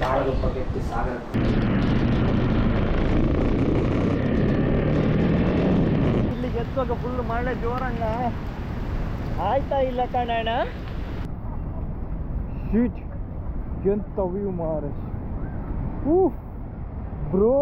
ತಾಳಗುಪ್ಪ ಕೆತ್ತಿ ಸಾಗರ. ಇಲ್ಲಿಗೆ ಎತ್ತುವಾಗ ಫುಲ್ ಮಳೆ ಜೋರಣ್ಣ. ಆಯ್ತಾ ಇಲ್ಲ ಕಣಣ್ಣ? ಶೀಟ್ ಎಂತ ವ್ಯೂ ಮಾರ bro.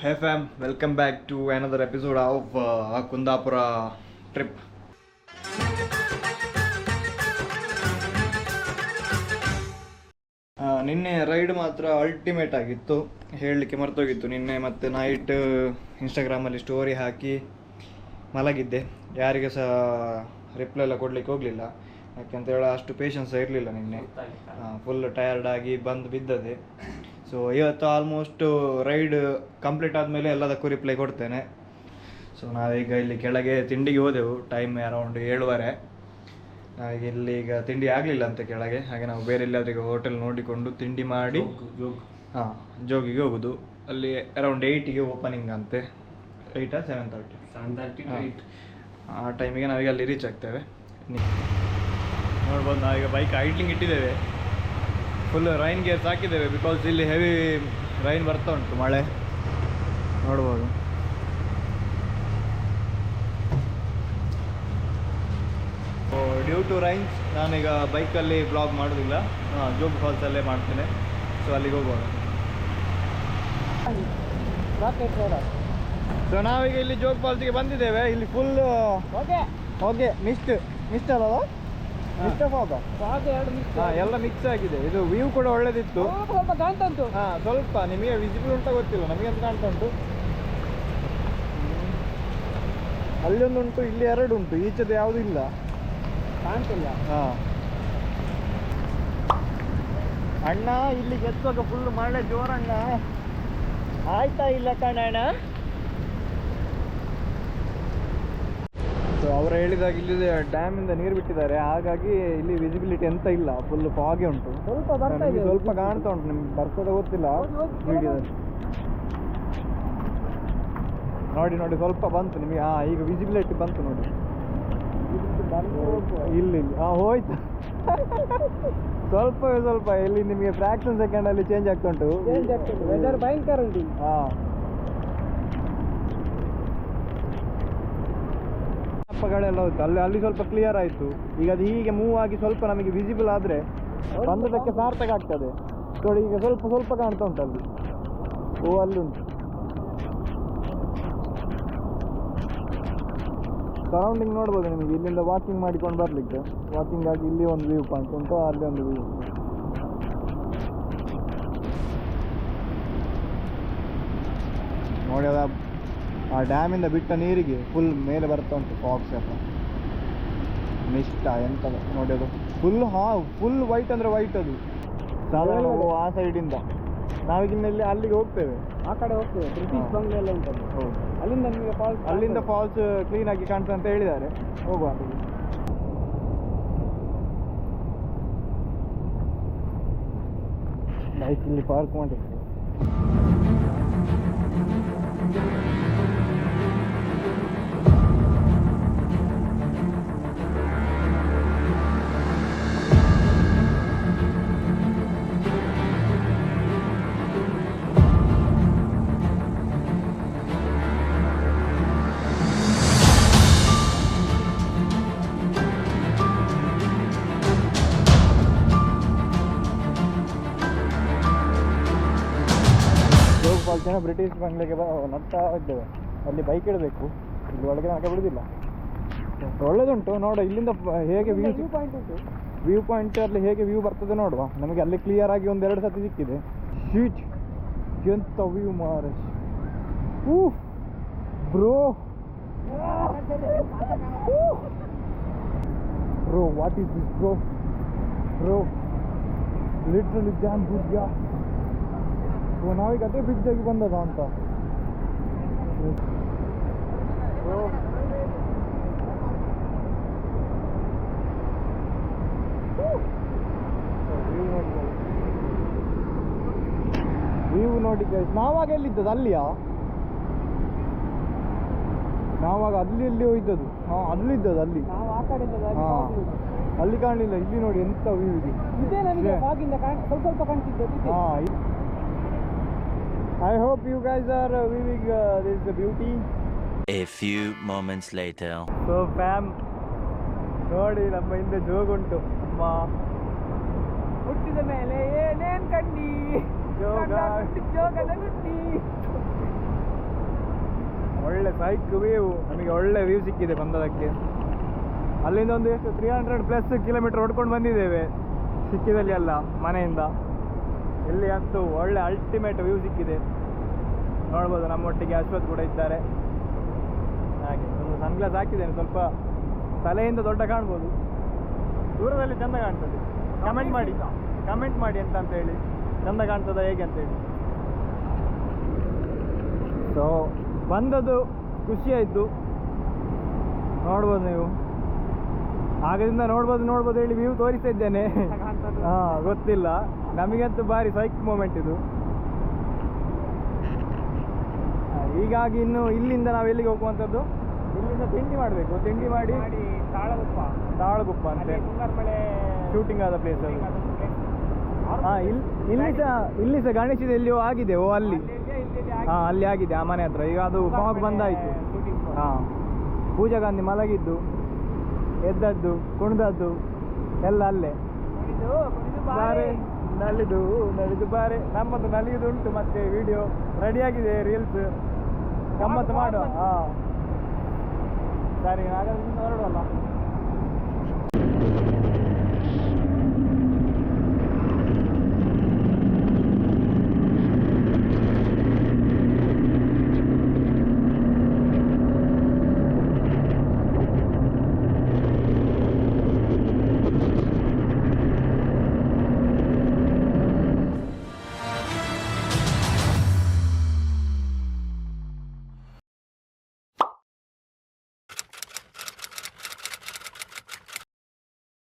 Hey fam welcome back to another episode of Kundapura trip ನಿನ್ನೆ ರೈಡ್ ಮಾತ್ರ ಅಲ್ಟಿಮೇಟ್ ಆಗಿತ್ತು. ಹೇಳಲಿಕ್ಕೆ ಮರ್ತೋಗಿತ್ತು. ನಿನ್ನೆ ಮತ್ತೆ ನೈಟ್ ಇನ್ಸ್ಟಾಗ್ರಾಮಲ್ಲಿ ಸ್ಟೋರಿ ಹಾಕಿ ಮಲಗಿದ್ದೆ. ಯಾರಿಗೆ ಸಹ ರಿಪ್ಲೈ ಎಲ್ಲ ಕೊಡಲಿಕ್ಕೆ ಹೋಗಲಿಲ್ಲ. ಯಾಕೆಂತ ಹೇಳಿ ಅಷ್ಟು ಪೇಷನ್ಸ್ ಇರಲಿಲ್ಲ ನಿನ್ನೆ. ಫುಲ್ ಟಯರ್ಡ್ ಆಗಿ ಬಂದು ಬಿದ್ದದೆ ಸೊ ಇವತ್ತು ಆಲ್ಮೋಸ್ಟ್ ರೈಡ್ ಕಂಪ್ಲೀಟ್ ಆದಮೇಲೆ ಎಲ್ಲದಕ್ಕೂ ರಿಪ್ಲೈ ಕೊಡ್ತೇನೆ. ಸೊ ನಾವೀಗ ಇಲ್ಲಿ ಕೆಳಗೆ ತಿಂಡಿಗೆ ಹೋದೆವು. ಟೈಮ್ ಅರೌಂಡ್ ಏಳುವರೆ. ಹಾಗೆ ಇಲ್ಲಿ ಈಗ ತಿಂಡಿ ಆಗಲಿಲ್ಲ ಅಂತ ಕೆಳಗೆ. ಹಾಗೆ ನಾವು ಬೇರೆ ಎಲ್ಲಾದ್ರೂ ಹೋಟೆಲ್ ನೋಡಿಕೊಂಡು ತಿಂಡಿ ಮಾಡಿ ಹಾಂ ಜೋಗಿಗೆ ಹೋಗುದು. ಅಲ್ಲಿ ಅರೌಂಡ್ ಏಯ್ಟಿಗೆ ಓಪನಿಂಗ್ ಅಂತೆ. ಏಯ್ಟಾ seven thirty seven thirty eight ಆ ಟೈಮಿಗೆ ನಾವೀಗ ಅಲ್ಲಿ ರೀಚ್ ಆಗ್ತೇವೆ. ನೋಡ್ಬೋದು ನಾವೀಗ ಬೈಕ್ ಐಡ್ಲಿಂಗ್ ಇಟ್ಟಿದ್ದೇವೆ. ಫುಲ್ ರೈನ್ ಗೇರ್ಸ್ ಹಾಕಿದ್ದೇವೆ ಬಿಕಾಸ್ ಇಲ್ಲಿ ಹೆವಿ ರೈನ್ ಬರ್ತಾ ಉಂಟು ಮಳೆ. ನೋಡ್ಬೋದು. ಡ್ಯೂ ಟು ರೈನ್ಸ್ ನಾನೀಗ ಬೈಕಲ್ಲಿ ಬ್ಲಾಗ್ ಮಾಡೋದಿಲ್ಲ. ಹಾಂ ಜೋಗ್ ಫಾಲ್ಸಲ್ಲೇ ಮಾಡ್ತೇನೆ. ಸೊ ಅಲ್ಲಿಗೆ ಹೋಗೋಣ ಸೊ ನಾವೀಗ ಇಲ್ಲಿ ಜೋಗ್ ಫಾಲ್ಸಿಗೆ ಬಂದಿದ್ದೇವೆ. ಇಲ್ಲಿ ಫುಲ್ ಓಕೆ ಮಿಸ್ಟ್ ಮಿಸ್ಟ್ ಅಲ್ಲ ಎಲ್ಲ ಮಿಕ್ಸ್ ಆಗಿದೆ. ಇದು ವ್ಯೂ ಕೂಡ ಒಳ್ಳೇದಿತ್ತು. ಹಾ ಸ್ವಲ್ಪ. ನಿಮಗೆ ವಿಸಿಬಲ್ ಉಂಟ ಗೊತ್ತಿಲ್ಲ. ನಮಗೆ ಅಂತ ಕಾಣ್ತಾ ಉಂಟು ಅಲ್ಲೊಂದು ಉಂಟು ಇಲ್ಲಿ ಎರಡು ಉಂಟು ಈಚೆದು ಯಾವುದು ಇಲ್ಲ. ಕಾಣ್ತಿಲ್ಲ. ಹಾ. ಅಣ್ಣ ಇಲ್ಲಿ ಗೆದ್ದಾಗ ಫುಲ್ ಮಳೆ ಜೋರಣ್ಣ ಆಯ್ತಾ ಇಲ್ಲ ಕಣಣ್ಣ? ಅವರು ಹೇಳಿದಾಗ ಇಲ್ಲಿ ಡ್ಯಾಮಿಂದ ನೀರು ಬಿಟ್ಟಿದ್ದಾರೆ. ಹಾಗಾಗಿ ಇಲ್ಲಿ ವಿಸಿಬಿಲಿಟಿ ಎಂತ ಇಲ್ಲ. ಫುಲ್ ಫಾಗೆ ಉಂಟು. ಸ್ವಲ್ಪ ಬರ್ತಾ ಇದೆ. ಸ್ವಲ್ಪ ಕಾಣ್ತಾ ಉಂಟು. ನಿಮ್ಗೆ ಬರ್ತದೆ ಗೊತ್ತಿಲ್ಲ. ವಿಡಿಯೋದಲ್ಲಿ ನೋಡಿ ನೋಡಿ ಸ್ವಲ್ಪ ಬಂತು ನಿಮಗೆ. ಹಾಂ ಈಗ ವಿಸಿಬಿಲಿಟಿ ಬಂತು ನೋಡಿ. ಇಲ್ಲಿ ಇಲ್ಲಿ. ಹಾಂ ಹೋಯ್ತು. ಸ್ವಲ್ಪ ಸ್ವಲ್ಪ. ಇಲ್ಲಿ ನಿಮಗೆ ಫ್ರಾಕ್ಷನ್ ಸೆಕೆಂಡ್ ಅಲ್ಲಿ ಚೇಂಜ್ ಆಗ್ತಾ ಉಂಟು. ಹಾ. ಅಪ್ಪಗಳೆಲ್ಲ ಹೋಯ್ತು ಅಲ್ಲಿ ಅಲ್ಲಿ ಸ್ವಲ್ಪ ಕ್ಲಿಯರ್ ಆಯಿತು. ಈಗ ಅದು ಹೀಗೆ ಮೂವ್ ಆಗಿ ಸ್ವಲ್ಪ ನಮಗೆ ವಿಸಿಬಲ್ ಆದರೆ ಬಂದದಕ್ಕೆ ಸಾರ್ಥಕ ಆಗ್ತದೆ. ನೋಡಿ, ಈಗ ಸ್ವಲ್ಪ ಸ್ವಲ್ಪ ಕಾಣ್ತಾ ಉಂಟು ಅಲ್ಲಿ. ಓ, ಅಲ್ಲಿ ಉಂಟು. ಸರೌಂಡಿಂಗ್ ನೋಡ್ಬೋದು ನಿಮಗೆ. ಇಲ್ಲಿಂದ ವಾಕಿಂಗ್ ಮಾಡಿಕೊಂಡು ಬರ್ಲಿಕ್ಕೆ. ವಾಕಿಂಗ್ ಆಗಿ ಇಲ್ಲಿ ಒಂದು ವ್ಯೂ ಪಾಯಿಂಟ್ ಉಂಟು, ಅಲ್ಲಿ ಒಂದು ವ್ಯೂ ನೋಡಿ, ಅದ ಆ ಡ್ಯಾಮಿಂದ ಬಿಟ್ಟ ನೀರಿಗೆ ಫುಲ್ ಮೇಲೆ ಬರ್ತಾ ಉಂಟು ಫಾಕ್ಸ್ ಎಲ್ಲ ಮಿಷ್ಟ ಎಂತ ನೋಡಿ ಅದು ಫುಲ್ ಹಾ ಫುಲ್ ವೈಟ್ ಅಂದ್ರೆ ವೈಟ್ ಅದು. ಸಾಧಾರಣ ಆ ಸೈಡಿಂದ ಇಂದ. ಇಲ್ಲಿ ಅಲ್ಲಿಗೆ ಹೋಗ್ತೇವೆ. ಆ ಕಡೆ ಹೋಗ್ತೇವೆ. ಬ್ರಿಟಿಷ್. ಬಂಗ್ಲೆ ಎಲ್ಲ ಉಂಟು ಹೌದು. ಅಲ್ಲಿಂದ ನಿಮಗೆ ಫಾಲ್ಸ್ ಅಲ್ಲಿಂದ ಫಾಲ್ಸ್ ಕ್ಲೀನ್ ಆಗಿ ಕಾಣ್ತದೆ ಅಂತ ಹೇಳಿದ್ದಾರೆ. ಹೋಗುವ. ಬೈಕ್ ಇಲ್ಲಿ ಪಾರ್ಕ್ ಮಾಡಿದ್ರು. ಫಾಲ್ಸ್ ಜನ ಬ್ರಿಟಿಷ್ ಬಂಗ್ಲೆಗೆ ಬ ನಡ್ತಾ ಇದ್ದೇವೆ. ಅಲ್ಲಿ ಬೈಕ್ ಇಡಬೇಕು. ಇಲ್ಲಿ ಒಳಗೆ ನನಗೆ ಬಿಡುದಿಲ್ಲ. ಒಳ್ಳೇದುಂಟು ನೋಡು ಇಲ್ಲಿಂದ ಹೇಗೆ ವ್ಯೂ ಪಾಯಿಂಟ್ ಉಂಟು. ವ್ಯೂ ಪಾಯಿಂಟ್ ಅಲ್ಲಿ ಹೇಗೆ ವ್ಯೂ ಬರ್ತದೆ ನೋಡುವ. ನಮಗೆ ಅಲ್ಲಿ ಕ್ಲಿಯರ್ ಆಗಿ ಒಂದೆರಡು ಸತಿ ಸಿಕ್ಕಿದೆ. ಶೀಟ್ ಎಂತ ವ್ಯೂ ಮಾರೆ bro bro what is this bro bro literally John good ನಾವೀಗ ಅದೇ ಬ್ರಿಡ್ಜ್ ಆಗಿ ಬಂದದ ಅಂತ. ನೀವು ನೋಡಿ. ನಾವಾಗ ಎಲ್ಲಿದ್ದದ್ದು ಅಲ್ಲಿಯಾ? ನಾವಾಗ ಅಲ್ಲಿ ಹೋಯ್ತದ್ದು ಹಾಂ ಅಲ್ಲಿ ಇದ್ದದ್ದು, ಅಲ್ಲಿ. ಹಾ. ಅಲ್ಲಿ ಕಾಣಲಿಲ್ಲ ಇಲ್ಲಿ ನೋಡಿ ಎಂತ ವ್ಯೂ ಇದೆ. ಇದೇ ನನಗೆ hope you guys are viewing uh, this ಹಾಂ I hope you guys are viewing this the beauty A few moments later. So fam ನೋಡಿ ನಮ್ಮ ಹಿಂದೆ ಜೋಗುಂಟು. ಅಮ್ಮ. ಹುಟ್ಟಿದ ಮೇಲೆ ಏನೇನ್ ಕಂಡಿ? ಜೋಗ. ಜೋಗದ ಗುಟ್ಟಿ ಒಳ್ಳೆ ಸೈಕ್ ವ್ಯೂ ನಮಗೆ ಒಳ್ಳೆ ವ್ಯೂ ಸಿಕ್ಕಿದೆ ಬಂದದಕ್ಕೆ. ಅಲ್ಲಿಂದ ಒಂದು ಎಷ್ಟು? ತ್ರೀ ಹಂಡ್ರೆಡ್ ಪ್ಲಸ್ ಕಿಲೋಮೀಟರ್ ಹೊಡ್ಕೊಂಡು ಬಂದಿದ್ದೇವೆ. ಸಿಕ್ಕಿದಲ್ಲಿ ಅಲ್ಲ ಮನೆಯಿಂದ. ಇಲ್ಲಿ ಅಂತೂ ಒಳ್ಳೆ ಅಲ್ಟಿಮೇಟ್ ವ್ಯೂ ಸಿಕ್ಕಿದೆ. ನೋಡ್ಬೋದು, ನಮ್ಮೊಟ್ಟಿಗೆ ಅಶ್ವಥ್ ಕೂಡ ಇದ್ದಾರೆ. ಹಾಗೆ, ಒಂದು ಸನ್ಗ್ಲಾಸ್ ಹಾಕಿದ್ದೇನೆ, ಸ್ವಲ್ಪ ತಲೆಯಿಂದ ದೊಡ್ಡ ಕಾಣ್ಬೋದು. ದೂರದಲ್ಲಿ ಚಂದ ಕಾಣ್ತದೆ. ಕಮೆಂಟ್ ಮಾಡಿ ಕಮೆಂಟ್ ಮಾಡಿ ಎಂತ ಅಂತ ಹೇಳಿ. ಚಂದ ಕಾಣ್ತದ ಹೇಗೆ ಅಂತ ಹೇಳಿ. ಸೊ ಬಂದದ್ದು ಖುಷಿ ಆಯಿತು ನೋಡ್ಬೋದು ನೀವು. ಆಗದಿಂದ ನೋಡ್ಬೋದು ನೋಡ್ಬೋದು ಹೇಳಿ ವ್ಯೂ ತೋರಿಸ್ತಾ ಇದ್ದೇನೆ. ಹಾಂ ಗೊತ್ತಿಲ್ಲ. ನಮಗಂತೂ ಭಾರಿ ಸೈಕ್ ಮೂಮೆಂಟ್ ಇದು. ಹೀಗಾಗಿ ಇನ್ನು ಇಲ್ಲಿಂದ ನಾವು ಎಲ್ಲಿಗೆ ಹೋಗುವಂಥದ್ದು? ಇಲ್ಲಿಂದ ತಿಂಡಿ ಮಾಡಬೇಕು. ತಿಂಡಿ ಮಾಡಿ ತಾಳಗುಪ್ಪ. ತಾಳಗುಪ್ಪ ಅಂತೆ. ಶೂಟಿಂಗ್ ಆದ ಪ್ಲೇಸ್ ಅದು. ಹಾಂ ಇಲ್ಲಿ ಇಲ್ಲಿ ಸಹ ಇಲ್ಲಿ ಸಹ ಗಣೇಶದ ಎಲ್ಲಿಯೋ ಆಗಿದೆ. ಓ ಅಲ್ಲಿ. ಹಾಂ ಅಲ್ಲಿ ಆಗಿದೆ ಆ ಮನೆ ಹತ್ರ. ಈಗ ಅದು ಫಾಗ್ ಬಂದಾಯಿತು. ಹಾಂ. ಪೂಜಾ ಗಾಂಧಿ ಮಲಗಿದ್ದು ಎದ್ದದ್ದು ಕುಣಿದದ್ದು ಎಲ್ಲ ಅಲ್ಲೇ. ಬಾರೆ. ನಲಿದು ನಲಿದು ಬಾರೆ. ನಮ್ಮದು ನಲಿಯುದು ಉಂಟು ಮತ್ತೆ ವಿಡಿಯೋ ರೆಡಿಯಾಗಿದೆ ರೀಲ್ಸ್ ಗಮ್ಮತ್ತು ಮಾಡುವ ಹಾ. ಸರಿ ಹಾಗಾದ್ರೆ ಹೊರಡುವಲ್ಲ.